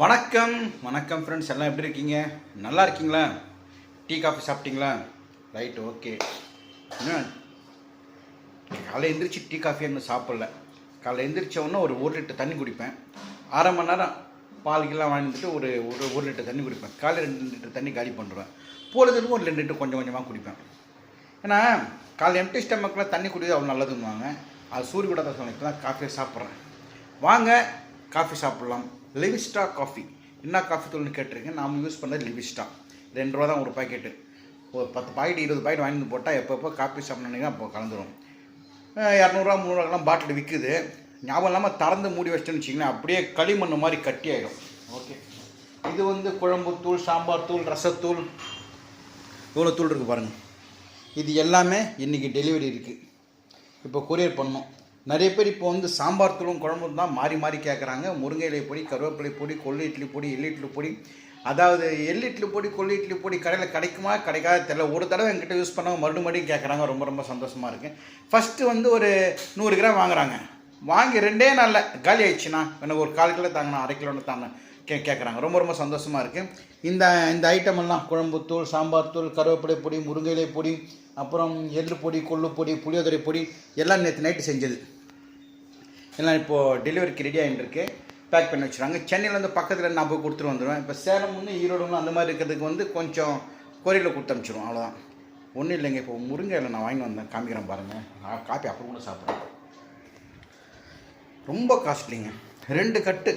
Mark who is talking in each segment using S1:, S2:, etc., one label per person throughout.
S1: வணக்கம் வணக்கம் ஃப்ரெண்ட்ஸ் எல்லாம் எப்படி இருக்கீங்க நல்லா இருக்கீங்களா டீ காஃபி சாப்பிட்டீங்களா ரைட் ஓகே காலை எந்திரிச்சு டீ காஃபி ஒன்றும் சாப்பிடல காலை எந்திரிச்சோன்னா ஒரு ஒரு லிட்டர் தண்ணி குடிப்பேன் அரை மணி நேரம் பால் கிலாம் வாங்கிட்டு ஒரு ஒரு ஒரு லிட்டர் தண்ணி குடிப்பேன் காலை ரெண்டு லிட்டர் தண்ணி காலி பண்ணுறேன் பொழுதுக்கும் ஒரு ரெண்டு லிட்டர் கொஞ்சம் கொஞ்சமாக குடிப்பேன் ஏன்னா காலை எம்டி ஸ்டமக்கெலாம் தண்ணி குடிக்கிறது அவ்வளோ நல்லதுன்னு வாங்க அது சூரிய கூட தான் காஃபியை சாப்பிட்றேன் வாங்க காஃபி சாப்பிட்லாம் லிவிஸ்டா காஃபி என்ன காஃபி தூள்னு கேட்டிருக்கேன் நாம் யூஸ் பண்ணுறது லிவிஸ்டா ரெண்டு ரூபா தான் ஒரு பாக்கெட்டு ஒரு பத்து பாக்கெட் இருபது பாக்கெட் வாங்கிட்டு போட்டால் எப்பப்போ காஃபி சாப்பிட்ணுங்க அப்போ கலந்துரும் இரநூறுவா முந்நூறுவாக்கெல்லாம் பாட்டில் விற்குது ஞாபகம் இல்லாமல் திறந்து மூடி வச்சிட்டேன்னு வச்சிங்கன்னா அப்படியே களிமண் மாதிரி கட்டி ஆகிடும் ஓகே இது வந்து குழம்பு தூள் சாம்பார் தூள் ரசத்தூள் இவ்வளோ தூள் இருக்குது பாருங்கள் இது எல்லாமே இன்றைக்கி டெலிவரி இருக்குது இப்போ கொரியர் பண்ணோம் நிறைய பேர் இப்போ வந்து சாம்பார் தூளும் குழம்பும் தான் மாறி மாறி கேட்குறாங்க முருங்கை இலை பொடி கருவேப்பிலை பொடி கொள்ளு இட்லி பொடி எள்ளி இட்லி பொடி அதாவது எள்ளி இட்லி பொடி கொள்ளு இட்லி பொடி கடையில் கிடைக்குமா கிடைக்காத தெரில ஒரு தடவை எங்கிட்ட யூஸ் பண்ணால் மறுபடியும் மறுபடியும் கேட்குறாங்க ரொம்ப ரொம்ப சந்தோஷமாக இருக்குது ஃபஸ்ட்டு வந்து ஒரு நூறு கிராம் வாங்குறாங்க வாங்கி ரெண்டே நாளில் காலி ஆயிடுச்சுண்ணா எனக்கு ஒரு கால் கிலோ தாங்கண்ணா அரை கிலோன்னு தாங்க கே கேட்குறாங்க ரொம்ப ரொம்ப சந்தோஷமாக இருக்குது இந்த இந்த ஐட்டம் எல்லாம் குழம்பு தூள் சாம்பார் தூள் கருவேப்பிலை பொடி முருங்கையிலை பொடி அப்புறம் எள்ளு பொடி கொள்ளு பொடி புளியோதரை பொடி எல்லாம் நேற்று நைட்டு செஞ்சது எல்லாம் இப்போது டெலிவரிக்கு ரெடி ஆகிட்டுருக்கு பேக் பண்ணி வச்சுருவாங்க சென்னையிலேருந்து பக்கத்தில் நான் போய் கொடுத்துட்டு வந்துடுவேன் இப்போ சேலம் வந்து ஈரோடு அந்த மாதிரி இருக்கிறதுக்கு வந்து கொஞ்சம் கொரியில் கொடுத்து அனுப்பிச்சிடுவோம் அவ்வளோதான் ஒன்றும் இல்லைங்க இப்போ முருங்கையில் நான் வாங்கி வந்தேன் காமிக்கிறேன் பாருங்கள் நான் காப்பி அப்புறம் கூட சாப்பிட்றேன் ரொம்ப காஸ்ட்லிங்க ரெண்டு கட்டு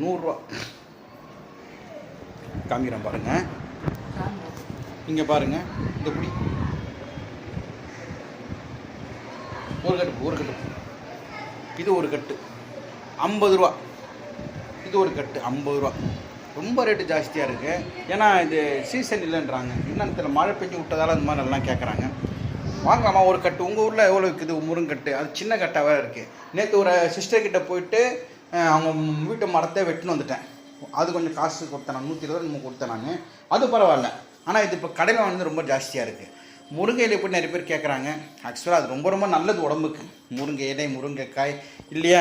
S1: நூறுரூவா காமிக்கிறேன் பாருங்கள் இங்கே பாருங்கள் இந்த குடி ஒரு கட்டு ஒரு கட்டு இது ஒரு கட்டு ஐம்பது ரூபா இது ஒரு கட்டு ஐம்பது ரூபா ரொம்ப ரேட்டு ஜாஸ்தியாக இருக்குது ஏன்னா இது சீசன் இல்லைன்றாங்க என்னென்ன தெரியல மழை பெஞ்சு விட்டதால் அந்த மாதிரி நல்லா கேட்குறாங்க வாங்கலாமா ஒரு கட்டு உங்கள் ஊரில் எவ்வளோ இருக்குது முருங்கட்டு அது சின்ன கட்டாகவே இருக்குது நேற்று ஒரு சிஸ்டர்கிட்ட போயிட்டு அவங்க வீட்டு மரத்தை வெட்டுன்னு வந்துட்டேன் அது கொஞ்சம் காசு கொடுத்தேன் நான் நூற்றி இருபது நம்ம கொடுத்தேன் நான் அது பரவாயில்ல ஆனால் இது இப்போ கடையில் வந்து ரொம்ப ஜாஸ்தியாக இருக்குது முருங்கை இலை நிறைய பேர் கேட்குறாங்க ஆக்சுவலாக அது ரொம்ப ரொம்ப நல்லது உடம்புக்கு முருங்கை இலை முருங்கைக்காய் இல்லையா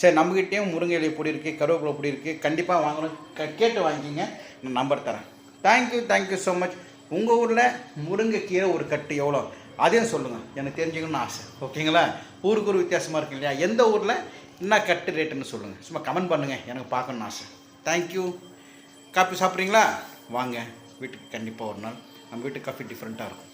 S1: சரி நம்மக்கிட்டேயும் முருங்கை இலை பொடி இருக்குது கருவேப்பிலை பொடி இருக்குது கண்டிப்பாக வாங்கணும் க கேட்டு வாங்கிங்க நான் நம்பர் தரேன் தேங்க்யூ தேங்க்யூ ஸோ மச் உங்கள் ஊரில் முருங்கைக்கீரை ஒரு கட்டு எவ்வளோ அதையும் சொல்லுங்கள் எனக்கு தெரிஞ்சுக்கணும்னு ஆசை ஓகேங்களா ஊருக்கு ஒரு வித்தியாசமாக இருக்கு இல்லையா எந்த ஊரில் என்ன கட்டு ரேட்டுன்னு சொல்லுங்கள் சும்மா கமெண்ட் பண்ணுங்கள் எனக்கு பார்க்கணும்னு ஆசை தேங்க்யூ காப்பி சாப்பிட்றீங்களா வாங்க வீட்டுக்கு கண்டிப்பாக ஒரு நாள் நம்ம வீட்டு காஃபி டிஃப்ரெண்ட்டாக இருக்கும்